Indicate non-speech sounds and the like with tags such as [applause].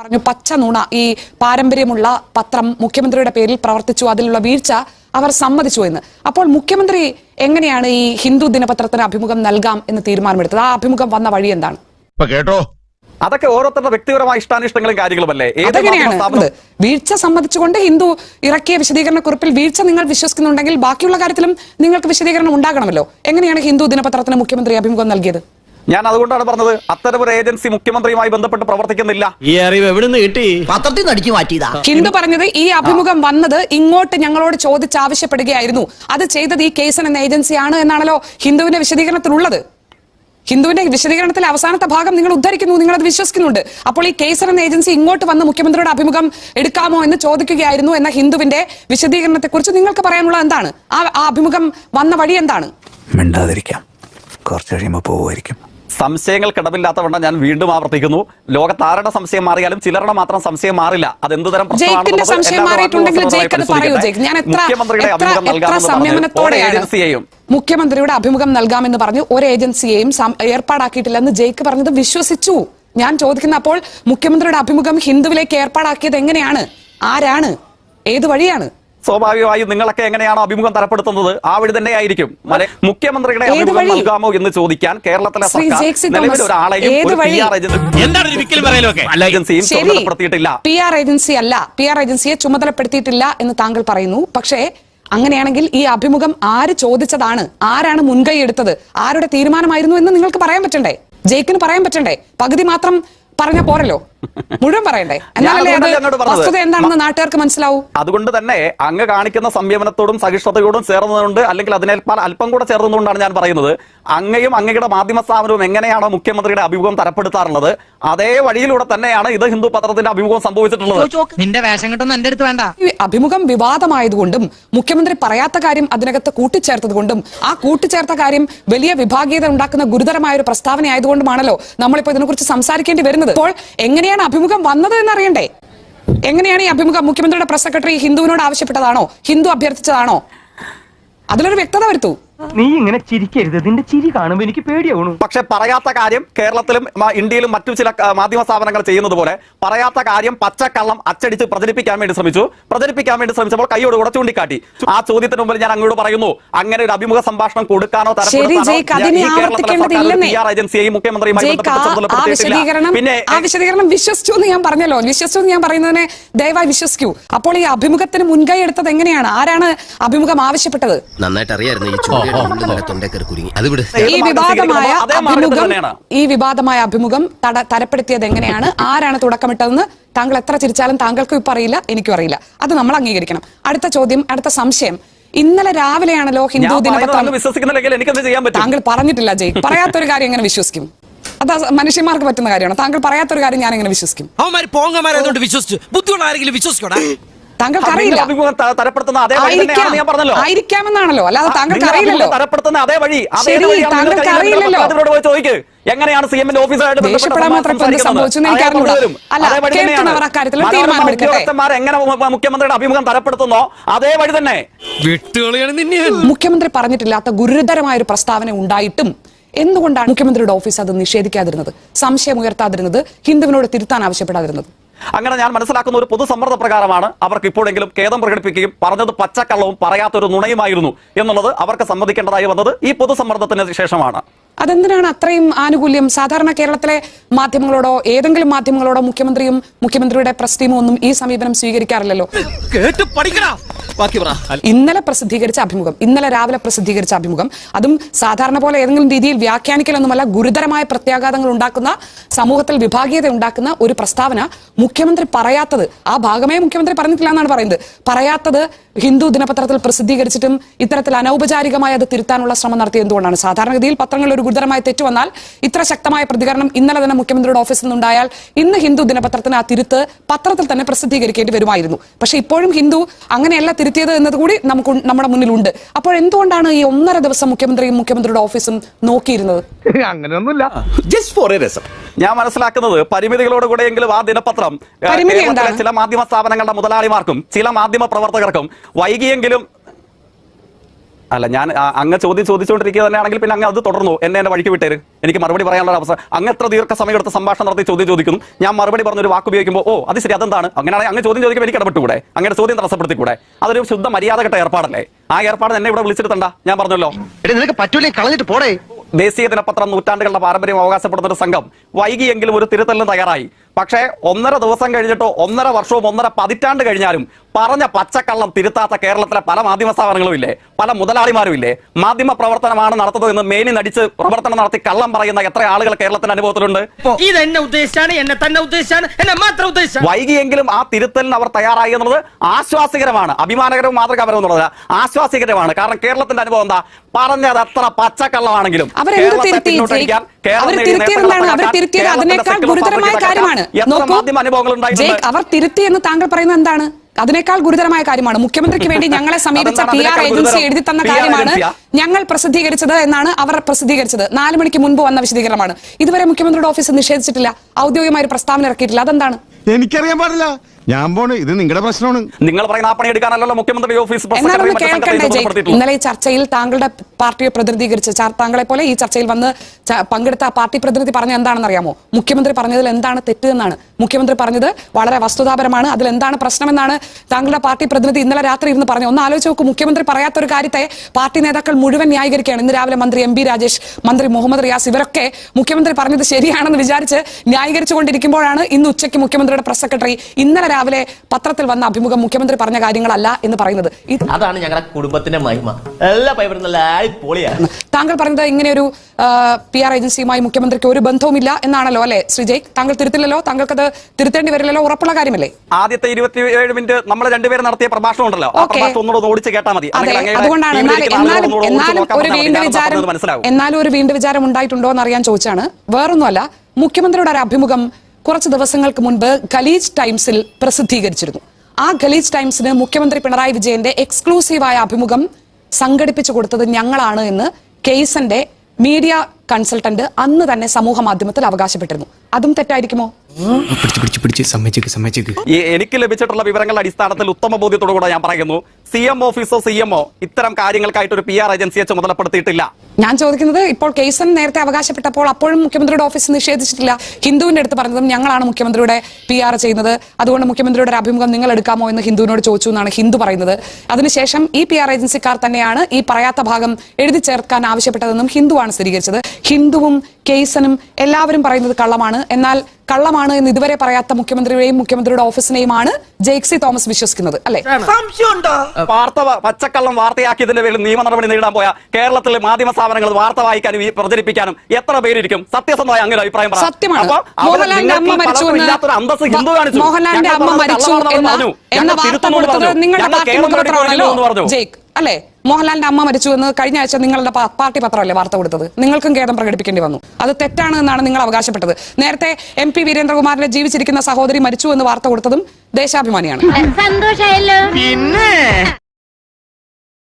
പറഞ്ഞു പച്ച നുണ ഈ പാരമ്പര്യമുള്ള പത്രം മുഖ്യമന്ത്രിയുടെ പേരിൽ പ്രവർത്തിച്ചു അതിലുള്ള വീഴ്ച അവർ സമ്മതിച്ചു എന്ന്. അപ്പോൾ മുഖ്യമന്ത്രി എങ്ങനെയാണ് ഈ ഹിന്ദു ദിനപത്രത്തിന് അഭിമുഖം നൽകാം എന്ന് തീരുമാനമെടുത്തത്? ആ അഭിമുഖം വന്ന വഴി എന്താണ്? ഇപ്പൊ കേട്ടോ. അതൊക്കെ ഓരോരുത്തരുടെ വ്യക്തിപരമായ ഇഷ്ടാനിഷ്ടങ്ങളും കാര്യങ്ങളുമല്ലേ? അതെങ്ങനെയാണ്? വീഴ്ച സംബന്ധിച്ചുകൊണ്ട് ഹിന്ദു ഇറക്കിയ വിശദീകരണ കുറിപ്പിൽ വീഴ്ച നിങ്ങൾ വിശ്വസിക്കുന്നുണ്ടെങ്കിൽ ബാക്കിയുള്ള കാര്യത്തിലും നിങ്ങൾക്ക് വിശദീകരണം ഉണ്ടാകണമല്ലോ. എങ്ങനെയാണ് ഹിന്ദു ദിനപത്രത്തിന് മുഖ്യമന്ത്രി അഭിമുഖം നൽകിയത്? ഞാൻ അതുകൊണ്ടാണ് പറഞ്ഞത് അത്തരം ഒരു ഏജൻസി മുഖ്യമന്ത്രിയുമായി ബന്ധപ്പെട്ട് പ്രവർത്തിക്കുന്നില്ല. ഈ അറിവ് എവിടുന്ന് കിട്ടി? പത്രത്തിൽ നടിച്ചു അടിച്ചു മാറ്റിയതാ. ഹിന്ദു പറഞ്ഞത് ഈ അഭിമുഖം വന്നത് ഇങ്ങോട്ട് ഞങ്ങളോട് ചോദിച്ചാവശ്യപ്പെടുകയായിരുന്നു. അത് ചെയ്തത് ഈ കേസൻ എന്ന ഏജൻസിയാണ് എന്നാണല്ലോ ഹിന്ദുവിന്റെ വിശദീകരണത്തിലുള്ളത്. ഹിന്ദുവിന്റെ വിശദീകരണത്തിലെ അവസാനത്തെ ഭാഗം നിങ്ങൾ ഉദ്ധരിക്കുന്നു നിങ്ങൾ അത് വിശ്വസിക്കുന്നുണ്ട്. അപ്പോൾ ഈ കേസർ എന്ന ഏജൻസി ഇങ്ങോട്ട് വന്ന് മുഖ്യമന്ത്രിയുടെ അഭിമുഖം എടുക്കാമോ എന്ന് ചോദിക്കുകയായിരുന്നു എന്ന ഹിന്ദുവിന്റെ വിശദീകരണത്തെ കുറിച്ച് നിങ്ങൾക്ക് പറയാനുള്ള എന്താണ്? ആ അഭിമുഖം വന്ന വഴി എന്താണ്? മിണ്ടാതിരിക്കാം. കുറച്ച് കഴിയുമ്പോൾ പോവുമായിരിക്കും സംശയങ്ങൾക്കിടമില്ലാത്തവണ്ണം ഞാൻ വീണ്ടും ആവർത്തിക്കുന്നു. ലോകത്താരുടെ സംശയം മാറിയാലും ചിലരുടെ മാത്രം സംശയം മാറില്ല. അത് എന്ത് തരം പ്രശ്നമാണ് അഭിമുഖം നൽകാമെന്ന് ഏജൻസിയെയും മുഖ്യമന്ത്രിയുടെ അഭിമുഖം നൽകാമെന്ന് പറഞ്ഞു. ഒരു ഏജൻസിയെയും ഏർപ്പാടാക്കിയിട്ടില്ലെന്ന് ജയ്ക്ക് പറഞ്ഞത് വിശ്വസിച്ചു. ഞാൻ ചോദിക്കുന്ന അപ്പോൾ മുഖ്യമന്ത്രിയുടെ അഭിമുഖം ഹിന്ദുവിലേക്ക് ഏർപ്പാടാക്കിയത് എങ്ങനെയാണ്? ആരാണ്? ഏത് വഴിയാണ്? സ്വാഭാവികമായും നിങ്ങളൊക്കെ എങ്ങനെയാണോ അഭിമുഖം തരപ്പെടുത്തുന്നത് ആ വഴി തന്നെ ആയിരിക്കും മുഖ്യമന്ത്രിയുടെ അഭിമുഖം നൽകാമോ എന്ന് ചോദിക്കാൻ കേരളത്തിലെ സർക്കാർ നിലവിൽ ഒരാളെയും ഏജൻസി അല്ല ഏജൻസിയും ചുമതലപ്പെടുത്തിയിട്ടില്ല. പി ആർ ഏജൻസി അല്ല. പി ആർ ഏജൻസിയെ ചുമതലപ്പെടുത്തിയിട്ടില്ല എന്ന് താങ്കൾ പറയുന്നു. പക്ഷേ അങ്ങനെയാണെങ്കിൽ ഈ അഭിമുഖം ആര് ചോദിച്ചതാണ്? ആരാണ് മുൻകൈ എടുത്തത്? ആരുടെ തീരുമാനമായിരുന്നു എന്ന് നിങ്ങൾക്ക് പറയാൻ പറ്റണ്ടേ? ജയിക്കിന് പറയാൻ പറ്റണ്ടേ? പകുതി മാത്രം പറഞ്ഞ പോരല്ലോ. മുഴുവൻ പറയണ്ടേ. വസ്തുത എന്താണെന്ന് നാട്ടുകാർക്ക് മനസ്സിലാവൂ. അതുകൊണ്ട് തന്നെ അങ്ങ് കാണിക്കുന്ന സംയമനത്തോടും സഹിഷ്ണുതയോടും ചേർന്നതുകൊണ്ട് അല്ലെങ്കിൽ അതിനേക്കാൾ അല്പം കൂടെ ചേർന്നതുകൊണ്ടാണ് ഞാൻ പറയുന്നത്. അങ്ങയും അങ്ങയുടെ മാധ്യമ സ്ഥാപനവും എങ്ങനെയാണോ മുഖ്യമന്ത്രിയുടെ അഭിമുഖം തരപ്പെടുത്താറുള്ളത്? അതേ വഴിയിലൂടെ തന്നെയാണ് ഇത് ഹിന്ദു പത്രത്തിന്റെ അഭിമുഖം സംഭവിച്ചിട്ടുള്ളത്. നിന്റെ വേഷം കിട്ടുന്ന എന്റെ അടുത്ത് വേണ്ട. അഭിമുഖം വിവാദമായതുകൊണ്ടും മുഖ്യമന്ത്രി പറയാത്ത കാര്യം അതിനകത്ത് കൂട്ടിച്ചേർത്തതുകൊണ്ടും ആ കൂട്ടിച്ചേർത്ത കാര്യം വലിയ വിഭാഗീയത ഉണ്ടാക്കുന്ന ഗുരുതരമായ ഒരു പ്രസ്താവന ആയതുകൊണ്ടുമാണല്ലോ നമ്മളിപ്പോ ഇതിനെക്കുറിച്ച് സംസാരിക്കേണ്ടി വരുന്നത്. അപ്പോൾ എങ്ങനെയാണ് അഭിമുഖം വന്നത് എന്നറിയണ്ടേ? എങ്ങനെയാണ് ഈ അഭിമുഖം മുഖ്യമന്ത്രിയുടെ പ്രസ് സെക്രട്ടറി ഹിന്ദുവിനോട് ആവശ്യപ്പെട്ടതാണോ? ഹിന്ദു അഭ്യർത്ഥിച്ചതാണോ? അതിലൊരു വ്യക്തത വരുത്തൂ. നീ ഇങ്ങനെ ചിരിക്കരുത്. നിന്റെ ചിരി കാണുമ്പോ എനിക്ക് പേടിയാവണു പക്ഷെ പറയാത്ത കാര്യം കേരളത്തിലും ഇന്ത്യയിലും മറ്റു ചില മാധ്യമ സ്ഥാപനങ്ങൾ ചെയ്യുന്നത് പോലെ പറയാത്ത കാര്യം പച്ചക്കള്ളം അച്ചടിച്ച് പ്രചരിപ്പിക്കാൻ വേണ്ടി ശ്രമിച്ചു. പ്രചരിപ്പിക്കാൻ വേണ്ടി ശ്രമിച്ചപ്പോൾ കൈയോട് കൂടെ ചൂണ്ടിക്കാട്ടി. ആ ചോദ്യത്തിന് മുമ്പിൽ ഞാൻ അങ്ങോട്ട് പറയുന്നു അങ്ങനെ ഒരു അഭിമുഖ സംഭാഷണം കൊടുക്കാനോ ഏജൻസിയെയും മുഖ്യമന്ത്രിയുമായി ആ- ആ പിന്നെ ആ വിശദീകരണം വിശ്വസിച്ചു എന്ന് ഞാൻ പറഞ്ഞല്ലോ. വിശ്വസിച്ചു എന്ന് ഞാൻ പറയുന്നതിനെ ദയവായി വിശ്വസിക്കൂ. അപ്പോൾ ഈ അഭിമുഖത്തിന് മുൻകൈ എടുത്തത് എങ്ങനെയാണ്? ആരാണ് അഭിമുഖം ആവശ്യപ്പെട്ടത്? നന്നായിട്ട് അറിയായിരുന്നു ഈ വിവാദമായ അഭിമുഖം ഈ വിവാദമായ അഭിമുഖം തരപ്പെടുത്തിയത് എങ്ങനെയാണ്? ആരാണ് തുടക്കമിട്ടതെന്ന് താങ്കൾ എത്ര ചിരിച്ചാലും താങ്കൾക്കും ഇപ്പൊ അറിയില്ല എനിക്കും അറിയില്ല. അത് നമ്മൾ അംഗീകരിക്കണം. അടുത്ത ചോദ്യം അടുത്ത സംശയം. ഇന്നലെ രാവിലെയാണല്ലോ ഹിന്ദു ദിനപത്രം താങ്കൾ പറഞ്ഞിട്ടില്ല ജയ്. പറയാത്തൊരു കാര്യം എങ്ങനെ വിശ്വസിക്കും? അത് മനുഷ്യന്മാർക്ക് പറ്റുന്ന കാര്യമാണ്. താങ്കൾ പറയാത്തൊരു കാര്യം ഞാൻ എങ്ങനെ വിശ്വസിക്കും? വിശ്വസിച്ചു. ബുദ്ധിയുള്ള ആരെങ്കിലും വിശ്വസിക്കോടാ താങ്കൾക്ക് അറിയില്ല. ആയിരിക്കാമെന്നാണല്ലോ. അല്ലാതെ താങ്കൾക്ക് അറിയില്ലല്ലോ. തരപ്പെടുത്തുന്ന അതേ വഴി താങ്കൾക്ക് അറിയില്ലല്ലോ. എങ്ങനെയാണ് സി എമ്മിന്റെ ഓഫീസായിട്ട് ദേഷ്യപ്പെടാൻ മാത്രം അല്ല, കേൾക്കുന്നവർ. അക്കാര്യത്തിൽ എങ്ങനെ മുഖ്യമന്ത്രിയുടെ അഭിമുഖം തരപ്പെടുത്തുന്നോ? അതേ വഴി തന്നെ. മുഖ്യമന്ത്രി പറഞ്ഞിട്ടില്ലാത്ത ഗുരുതരമായ ഒരു പ്രസ്താവന ഉണ്ടായിട്ടും എന്തുകൊണ്ടാണ് മുഖ്യമന്ത്രിയുടെ ഓഫീസ് അത് നിഷേധിക്കാതിരുന്നത്? സംശയം ഉയർത്താതിരുന്നത്? ഹിന്ദുവിനോട് തിരുത്താൻ ആവശ്യപ്പെടാതിരുന്നത്? അങ്ങനെ ഞാൻ മനസ്സിലാക്കുന്ന ഒരു പൊതുസമ്മർദ്ദ പ്രകാരമാണ് അവർക്ക് ഇപ്പോഴെങ്കിലും ഖേദം പ്രകടിപ്പിക്കുകയും പറഞ്ഞത് പച്ചക്കള്ളവും പറയാത്തൊരു നുണയുമായിരുന്നു എന്നുള്ളത് അവർക്ക് സമ്മതിക്കേണ്ടതായി വന്നത് ഈ പൊതുസമ്മർദ്ദത്തിന് ശേഷമാണ്. അതെന്തിനാണ് അത്രയും ആനുകൂല്യം? സാധാരണ കേരളത്തിലെ മാധ്യമങ്ങളോടോ ഏതെങ്കിലും മാധ്യമങ്ങളോടോ മുഖ്യമന്ത്രിയും മുഖ്യമന്ത്രിയുടെ പ്രസ് ടീമും ഒന്നും ഈ സമീപനം സ്വീകരിക്കാറില്ലല്ലോ. ഇന്നലെ പ്രസിദ്ധീകരിച്ച അഭിമുഖം ഇന്നലെ രാവിലെ പ്രസിദ്ധീകരിച്ച അഭിമുഖം അതും സാധാരണ പോലെ ഏതെങ്കിലും രീതിയിൽ വ്യാഖ്യാനിക്കലൊന്നുമല്ല ഗുരുതരമായ പ്രത്യാഘാതങ്ങൾ ഉണ്ടാക്കുന്ന സമൂഹത്തിൽ വിഭാഗീയത ഉണ്ടാക്കുന്ന ഒരു പ്രസ്താവന മുഖ്യമന്ത്രി പറയാത്തത് ആ ഭാഗമേ മുഖ്യമന്ത്രി പറഞ്ഞിട്ടില്ല എന്നാണ് പറയുന്നത്. പറയാത്തത് ഹിന്ദു ദിനപത്രത്തിൽ പ്രസിദ്ധീകരിച്ചിട്ടും ഇത്തരത്തിൽ അനൗപചാരികമായി അത് തിരുത്താനുള്ള ശ്രമം നടത്തിയത് എന്തുകൊണ്ടാണ്? സാധാരണഗതിയിൽ പത്രങ്ങളിൽ ഒരു ഗുരുതരമായ തെറ്റ് വന്നാൽ ഇത്ര ശക്തമായ പ്രതികരണം ഇന്നലെ തന്നെ മുഖ്യമന്ത്രിയുടെ ഓഫീസിൽ നിന്നുണ്ടായാൽ ഇന്ന് ഹിന്ദു ദിനപത്രത്തിന് ആ തിരുത്ത് പത്രത്തിൽ തന്നെ പ്രസിദ്ധീകരിക്കേണ്ടി വരുമായിരുന്നു. പക്ഷേ ഇപ്പോഴും ഹിന്ദു അങ്ങനെയല്ല തിരുത്തിയത് എന്നത് കൂടി നമുക്ക് നമ്മുടെ മുന്നിലുണ്ട്. അപ്പോൾ എന്തുകൊണ്ടാണ് ഈ ഒന്നര ദിവസം മുഖ്യമന്ത്രിയും മുഖ്യമന്ത്രിയുടെ ഓഫീസും നോക്കിയിരുന്നത്? [laughs] അങ്ങനെയൊന്നുമില്ല. ജസ്റ്റ് ഫോർ എ രസം ഞാൻ മനസ്സിലാക്കുന്നത് പരിമിതികളോട് കൂടെയെങ്കിലും ആ ദിനപത്രം? ചില മാധ്യമ സ്ഥാപനങ്ങളുടെ മുതലാളിമാർക്കും ചില മാധ്യമ പ്രവർത്തകർക്കും വൈകിയെങ്കിലും അല്ല ഞാൻ അങ്ങ് ചോദ്യം ചോദിച്ചുകൊണ്ടിരിക്കുക തന്നെയാണെങ്കിൽ പിന്നെ അങ്ങ് അത് തുടർന്നു? എന്നെ എന്റെ വഴിക്ക് വിട്ടേര്. എനിക്ക് മറുപടി പറയാനുള്ള അവസരം അങ്ങ് എത്ര ദീർഘ സമയം എടുത്ത് സംഭാഷണം നടത്തി ചോദ്യം ചോദിക്കുന്നു. ഞാൻ മറുപടി പറഞ്ഞൊരു വാക്ക് ഉപയോഗിക്കുമ്പോൾ ഓ അത് ശരി അതെന്താണ്? അങ്ങനെയാണെങ്കിൽ അങ്ങ് ചോദ്യം ചോദിക്കുമ്പോൾ എനിക്ക് ഇടപെട്ടുകൂടെ? അങ്ങനെ ചോദ്യം തടസ്സപ്പെടുത്തിക്കൂടെ? അതൊരു ശുദ്ധ മര്യാദ കെട്ട ഏർപ്പാടല്ലേ? ആ ഏർപ്പാട് എന്നെ ഇവിടെ വിളിച്ചിരുത്തണ്ട. ഞാൻ പറഞ്ഞല്ലോ. നിനക്ക് പറ്റൂലേ കളഞ്ഞിട്ട് പോടേ. ദേശീയ ദിനപത്രം നൂറ്റാണ്ടുകളുടെ പാരമ്പര്യം അവകാശപ്പെടുന്ന ഒരു സംഘം വൈകിയെങ്കിലും ഒരു തിരുത്തലിന് തയ്യാറായി. പക്ഷേ ഒന്നര ദിവസം കഴിഞ്ഞിട്ടോ ഒന്നര വർഷവും ഒന്നര പതിറ്റാണ്ട് കഴിഞ്ഞാലും പറഞ്ഞ പച്ചക്കള്ളം തിരുത്താത്ത കേരളത്തിലെ പല മാധ്യമ സ്ഥാപനങ്ങളും ഇല്ലേ? പല മുതലാളിമാരും ഇല്ലേ? മാധ്യമ പ്രവർത്തനമാണ് നടത്തുന്നത് എന്ന് മേനി നടിച്ച് പ്രവർത്തനം നടത്തി കള്ളം പറയുന്ന എത്ര ആളുകൾ കേരളത്തിന്റെ അനുഭവത്തിലുണ്ട്? ഇത് എന്നെ ഉദ്ദേശിച്ചാണ് എന്നെ തന്നെ ഉദ്ദേശിച്ചാണ് എന്നെ മാത്രം ഉദ്ദേശിച്ചാണ്. വൈകിയെങ്കിലും ആ തിരുത്തലിന് അവർ തയ്യാറായി എന്നുള്ളത് ആശ്വാസികരമാണ്. അഭിമാനകരവും മാതൃകാപരവും എന്നുള്ളത് ആശ്വാസികരമാണ്. കാരണം കേരളത്തിന്റെ അനുഭവം എന്താ? പറഞ്ഞത് അത്ര പച്ചക്കള്ളമാണെങ്കിലും കേരളത്തെ പിന്നോട്ടടിക്കാൻ, അവർ തിരുത്തിയതെന്താണ് തിരുത്തിയത് അവർ തിരുത്തിയത് അതിനേക്കാൾ ഗുരുതരമായ കാര്യമാണ്. നോക്കൂ എത്ര മാധ്യമ അനുഭവങ്ങൾ ഉണ്ടായിട്ടുണ്ട്? അവർ തിരുത്തി എന്ന് താങ്കൾ പറയുന്നത് എന്താണ്? അതിനേക്കാൾ ഗുരുതരമായ കാര്യമാണ്. മുഖ്യമന്ത്രിക്ക് വേണ്ടി ഞങ്ങളെ സമീപിച്ച പി ആർ ഏജൻസി? എഴുതി തന്ന കാര്യമാണ്. ഞങ്ങൾ പ്രസിദ്ധീകരിച്ചത് എന്നാണ് അവർ പ്രസിദ്ധീകരിച്ചത്. നാല് മണിക്ക് മുൻപ് വന്ന വിശദീകരണമാണ്. ഇതുവരെ മുഖ്യമന്ത്രിയുടെ ഓഫീസ് നിഷേധിച്ചിട്ടില്ല. ഔദ്യോഗികമായ ഒരു പ്രസ്താവന ഇറക്കിയിട്ടില്ല. അതെന്താണ്? എനിക്കറിയാൻ പാടില്ല. ഞാൻ പോണ്. ഇത് നിങ്ങളുടെ പ്രശ്നമാണ്. നിങ്ങൾ പറയുന്ന ആ പണി എടുക്കാനല്ലോ മുഖ്യമന്ത്രി ഓഫീസ്. ഇന്നലെ ചർച്ചയിൽ താങ്കളുടെ പാർട്ടിയെ പ്രതിനിധീകരിച്ച് താങ്കളെ പോലെ ഈ ചർച്ചയിൽ വന്ന് പങ്കെടുത്ത പാർട്ടി പ്രതിനിധി പറഞ്ഞ എന്താണെന്ന് അറിയാമോ മുഖ്യമന്ത്രി പറഞ്ഞതിൽ എന്താണ് തെറ്റ് എന്നാണ്. മുഖ്യമന്ത്രി പറഞ്ഞത് വളരെ വസ്തുതാപരമാണ്. അതിൽ എന്താണ് പ്രശ്നമെന്നാണ് താങ്കളുടെ പാർട്ടി പ്രതിനിധി ഇന്നലെ രാത്രി ഇരുന്ന് പറഞ്ഞു. ഒന്ന് ആലോചിച്ച് നോക്കൂ. മുഖ്യമന്ത്രി പറയാത്ത ഒരു കാര്യത്തെ പാർട്ടി നേതാക്കൾ മുഴുവൻ ന്യായീകരിക്കുകയാണ്. ഇന്ന് രാവിലെ മന്ത്രി എം രാജേഷ് മന്ത്രി മുഹമ്മദ് റിയാസ് ഇവരൊക്കെ മുഖ്യമന്ത്രി പറഞ്ഞത് ശരിയാണെന്ന് വിചാരിച്ച് ന്യായീകരിച്ചുകൊണ്ടിരിക്കുമ്പോഴാണ് ഇന്ന് ഉച്ചയ്ക്ക് മുഖ്യമന്ത്രിയുടെ പ്രസ് സെക്രട്ടറി ഇന്നലെ രാവിലെ പത്രത്തിൽ വന്ന അഭിമുഖം മുഖ്യമന്ത്രി പറഞ്ഞ കാര്യങ്ങളല്ല എന്ന് പറയുന്നത്. അതാണ് ഞങ്ങളുടെ കുടുംബത്തിന്റെ മഹിമ. എല്ലാ അടിപൊളിയാണ് താങ്കൾ പറഞ്ഞത് ഇങ്ങനെ ഒരു പി ആർ ഏജൻസിയുമായി മുഖ്യമന്ത്രിക്ക് ഒരു ബന്ധവുമില്ല എന്നാണല്ലോ അല്ലെ ശ്രീജയ് താങ്കൾ തിരുത്തില്ലല്ലോ? താങ്കൾക്കത് തിരുത്തേണ്ടി വരില്ലല്ലോ? ഉറപ്പുള്ള കാര്യമല്ലേ? ആദ്യത്തെ ഇരുപത്തിയേഴ് മിനിറ്റ് നമ്മൾ രണ്ടുപേരും നടത്തിയ പ്രഭാഷണം ഉണ്ടല്ലോ. ഓടിച്ച് കേട്ടാൽ മതി. അതുകൊണ്ടാണ്. എന്നാലും ഒരു. വീണ്ടും വിചാരം എന്നാലും ഒരു വീണ്ടും വിചാരം ഉണ്ടായിട്ടുണ്ടോ എന്ന് അറിയാൻ ചോദിച്ചാണ്. വേറൊന്നുമല്ല മുഖ്യമന്ത്രിയുടെ ഒരു അഭിമുഖം കുറച്ച് ദിവസങ്ങൾക്ക് മുൻപ് ഖലീജ് ടൈംസിൽ പ്രസിദ്ധീകരിച്ചിരുന്നു. ആ ഖലീജ് ടൈംസിന് മുഖ്യമന്ത്രി പിണറായി വിജയന്റെ എക്സ്ക്ലൂസീവായ അഭിമുഖം സംഘടിപ്പിച്ചു കൊടുത്തത് ഞങ്ങളാണ് എന്ന് കേസന്റെ മീഡിയ കൺസൾട്ടന്റ് അന്ന് തന്നെ സമൂഹ മാധ്യമത്തിൽ അവകാശപ്പെട്ടിരുന്നു. അതും തെറ്റായിരിക്കുമോ? എനിക്ക് ലഭിച്ചിട്ടുള്ള വിവരങ്ങളുടെ അടിസ്ഥാനത്തിൽ ഉത്തമ ബോധ്യത്തോടുകൂടെ ഞാൻ പറയുന്നു. സി എം ഓഫീസോ സി എംഒ ഇത്തരം കാര്യങ്ങൾക്കായിട്ട് ഒരു പി ആർ ഏജൻസിയെ ചുമതലപ്പെടുത്തിയിട്ടില്ല. ഞാൻ ചോദിക്കുന്നത് ഇപ്പോൾ കേസൻ നേരത്തെ അവകാശപ്പെട്ടപ്പോൾ അപ്പോഴും മുഖ്യമന്ത്രിയുടെ ഓഫീസ് നിഷേധിച്ചിട്ടില്ല. ഹിന്ദുവിന്റെ അടുത്ത് പറഞ്ഞതും ഞങ്ങളാണ് മുഖ്യമന്ത്രിയുടെ പി ആർ ചെയ്യുന്നത്. അതുകൊണ്ട് മുഖ്യമന്ത്രിയുടെ ഒരു അഭിമുഖം നിങ്ങൾ എടുക്കാമോ എന്ന് ഹിന്ദുവിനോട് ചോദിച്ചു എന്നാണ് ഹിന്ദു പറയുന്നത്. അതിനുശേഷം ഈ പി ആർ ഏജൻസിക്കാർ തന്നെയാണ് ഈ പറയാത്ത ഭാഗം എഴുതി ചേർക്കാൻ ആവശ്യപ്പെട്ടതെന്നും ഹിന്ദുവാണ് സ്ഥിരീകരിച്ചത്. ഹിന്ദുവും കേസനും എല്ലാവരും പറയുന്നത് കള്ളമാണ്. എന്നാൽ കള്ളമാണ് എന്ന് ഇതുവരെ പറയാത്ത മുഖ്യമന്ത്രിയുടെയും മുഖ്യമന്ത്രിയുടെ ഓഫീസിനെയുമാണ് ജെയ്ക്സി തോമസ് വിശ്വസിക്കുന്നത്. അല്ലെ? വാർത്ത പച്ചക്കള്ളം വാർത്തയാക്കിയതിന്റെ പേരിൽ നിയമ നടപടി നേരിടാൻ പോയ കേരളത്തിലെ മാധ്യമ സ്ഥാപനങ്ങൾ വാർത്ത വായിക്കാനും ഈ പ്രചരിപ്പിക്കാനും എത്ര പേരിരിക്കും? സത്യസന്ധമായ അങ്ങനെ അഭിപ്രായം മോഹൻലാലിന്റെ അമ്മ മരിച്ചു എന്ന് വാർത്ത കൊടുത്തത് നിങ്ങളുടെ പാർട്ടി മുഖപത്രമാണല്ലോ. അല്ലെ? മോഹൻലാലിന്റെ അമ്മ മരിച്ചു എന്ന് കഴിഞ്ഞ ആഴ്ച നിങ്ങളുടെ പാർട്ടി പത്രമല്ലേ വാർത്ത കൊടുത്തത്? നിങ്ങൾക്കും ഖേദം പ്രകടിപ്പിക്കേണ്ടി വന്നു. അത് തെറ്റാണ് എന്നാണ് നിങ്ങൾ അവകാശപ്പെട്ടത്. നേരത്തെ എം പി വീരേന്ദ്രകുമാറിന്റെ ജീവിച്ചിരിക്കുന്ന സഹോദരി മരിച്ചു എന്ന് വാർത്ത കൊടുത്തതും ദേശാഭിമാനിയാണ്. സന്തോഷായല്ലോ